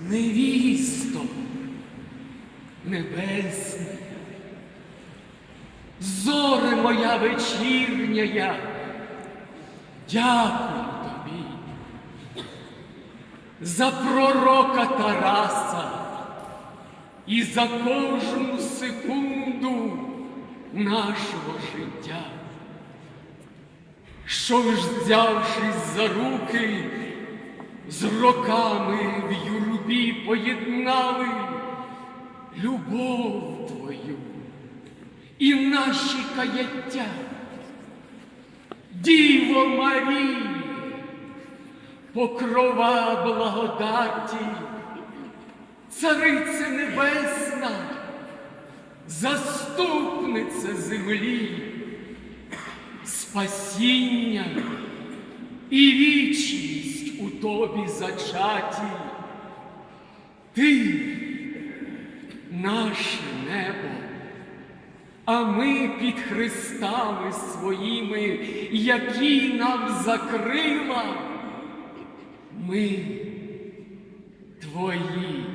невісто небесна, зоре моя вечірня, дякую тобі за пророка Тараса і за кожну секунду нашого життя. Що ж, взявшись за руки, з роками в юрбі поєднали любов твою і наші каяття. Діво Марії, покрова благодаті, Цариця Небесна, заступниця землі, спасіння і вічність у тобі зачаті. Ти наше небо, а ми під хрестами своїми, які нам закрила, ми твої